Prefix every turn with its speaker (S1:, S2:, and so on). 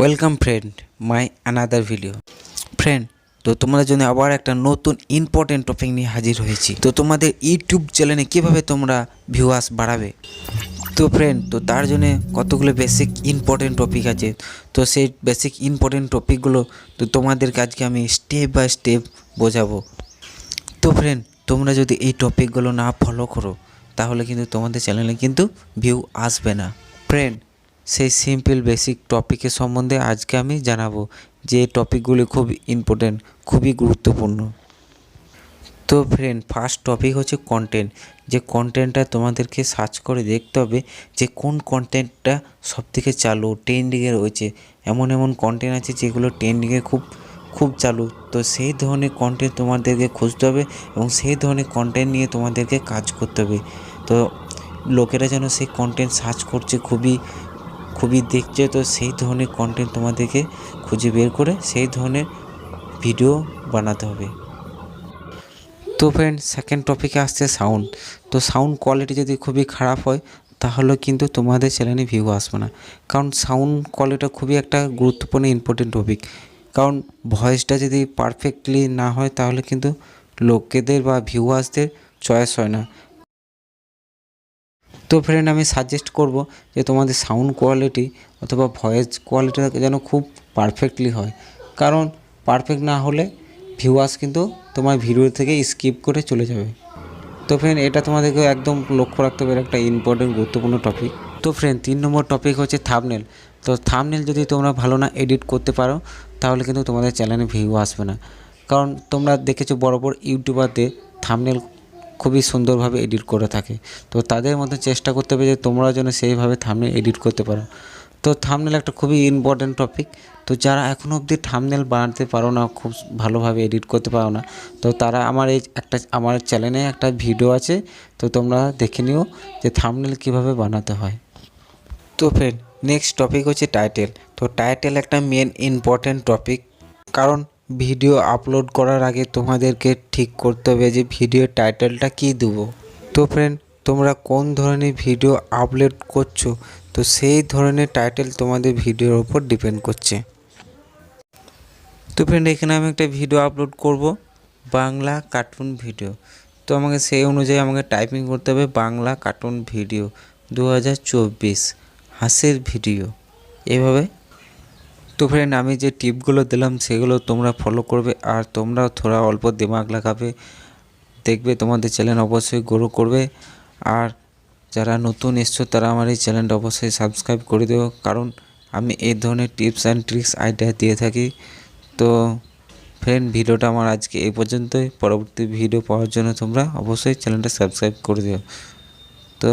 S1: Welcome friend my another video friend তো তোমাদের জন্য আবার একটা নতুন ইম্পর্টেন্ট টপিক নিয়ে হাজির হয়েছি। তো তোমাদের ইউটিউব চ্যানেলে কীভাবে তোমরা ভিউয়ার্স বাড়াবে? তো ফ্রেন্ড তো তার জন্য কতগুলো বেসিক ইম্পর্টেন্ট টপিক আছে। তো সেই বেসিক ইম্পর্টেন্ট টপিকগুলো তো তোমাদেরকে আজকে আমি স্টেপ বাই স্টেপ বোঝাবো। তো ফ্রেন্ড তোমরা যদি এই টপিকগুলো না ফলো করো, তাহলে কিন্তু তোমাদের চ্যানেলে কিন্তু ভিউ আসবে না। ফ্রেন্ড সেই সিম্পল বেসিক টপিকের সম্বন্ধে আজকে আমি জানাব যে টপিকগুলি খুব ইম্পর্টেন্ট খুবই গুরুত্বপূর্ণ। তো ফ্রেন্ড ফার্স্ট টপিক হচ্ছে কন্টেন্ট যে কন্টেন্টটা তোমাদেরকে সার্চ করে দেখতে হবে যে কোন কন্টেন্টটা সবথেকে চালু ট্রেন্ডিংয়ে রয়েছে। এমন এমন কন্টেন্ট আছে যেগুলো ট্রেন্ডিংয়ে খুব খুব চালু। তো সেই ধরনের কন্টেন্ট তোমাদেরকে খুঁজতে হবে এবং সেই ধরনের কন্টেন্ট নিয়ে তোমাদেরকে কাজ করতে হবে। তো লোকেরা যেন সেই কন্টেন্ট সার্চ করছে খুবই খুবই দেখছে, তো সেই ধরনের কন্টেন্ট তোমাদেরকে খুঁজে বের করে সেই ধরনের ভিডিও বানাতে হবে। তো ফ্রেন্ড সেকেন্ড টপিকে আসছে সাউন্ড তো সাউন্ড কোয়ালিটি যদি খুবই খারাপ হয়, তাহলে কিন্তু তোমাদের চ্যানেলে ভিউ আসবে না। কারণ সাউন্ড কোয়ালিটিটা খুবই একটা গুরুত্বপূর্ণ ইম্পর্টেন্ট টপিক কারণ ভয়েসটা যদি পারফেক্টলি না হয়, তাহলে কিন্তু লোকেদের বা ভিউয়ার্সদের চয়েস হয় না। তো ফ্রেন্ড আমি সাজেস্ট করব যে তোমাদের সাউন্ড কোয়ালিটি অথবা ভয়েস কোয়ালিটিটা যেন খুব পারফেক্টলি হয়। কারণ পারফেক্ট না হলে ভিউয়ার্স কিন্তু তোমার ভিডিও থেকে স্কিপ করে চলে যাবে। তো ফ্রেন্ড এটা তোমাদেরকে একদম লক্ষ্য রাখতে হবে একটা ইম্পর্টেন্ট গুরুত্বপূর্ণ টপিক তো ফ্রেন্ড তিন নম্বর টপিক হচ্ছে থামনেল তো থামনেল যদি তোমরা ভালো না এডিট করতে পারো, তাহলে কিন্তু তোমাদের চ্যানেলে ভিউ আসবে না। কারণ তোমরা দেখেছ বড় বড় ইউটিউবারদের থামনেল খুবই সুন্দরভাবে এডিট করে থাকে। তো তাদের মধ্যে চেষ্টা করতে হবে যে তোমরা যেন সেইভাবে থামনেল এডিট করতে পারো। তো থামনেল একটা খুবই ইম্পর্ট্যান্ট টপিক তো যারা এখনও অবধি থামনেল বানাতে পারো না, খুব ভালোভাবে এডিট করতে পারো না, তো তারা আমার এই একটা, আমার চ্যানেলে একটা ভিডিও আছে, তো তোমরা দেখে নিও যে থামনেল কীভাবে বানাতে হয়। তো ফ্রেন্ড নেক্সট টপিক হচ্ছে টাইটেল তো টাইটেল একটা মেন ইম্পর্ট্যান্ট টপিক কারণ ভিডিও আপলোড করার আগে তোমাদেরকে ঠিক করতে হবে যে ভিডিও টাইটেলটা কী দেবো। তো ফ্রেন্ড তোমরা কোন ধরনের ভিডিও আপলোড করছ? তো সেই ধরনের টাইটেল তোমাদের ভিডিওর উপর ডিপেন্ড করছে। তো ফ্রেন্ড এখানে আমি একটা ভিডিও আপলোড করব, বাংলা কার্টুন ভিডিও তো আমাকে সেই অনুযায়ী আমাকে টাইপিং করতে হবে, বাংলা কার্টুন ভিডিও দু হাজার চব্বিশ হাসির ভিডিও এভাবে তো ফ্রেন্ড আমি যে টিপগুলো দিলাম, সেগুলো তোমরা ফলো করবে আর তোমরাও থোড়া অল্প দিমাগ লাগাবে। দেখবে তোমাদের চ্যানেল অবশ্যই গ্রো করবে। আর যারা নতুন এসছো, তারা আমার এই চ্যানেলটা অবশ্যই সাবস্ক্রাইব করে দেবো কারণ আমি এই ধরনের টিপস অ্যান্ড ট্রিক্স আইডিয়া দিয়ে থাকি। তো ফ্রেন্ড ভিডিওটা আমার আজকে এই পর্যন্তই। পরবর্তী ভিডিও পাওয়ার জন্য তোমরা অবশ্যই চ্যানেলটা সাবস্ক্রাইব করে দিও। তো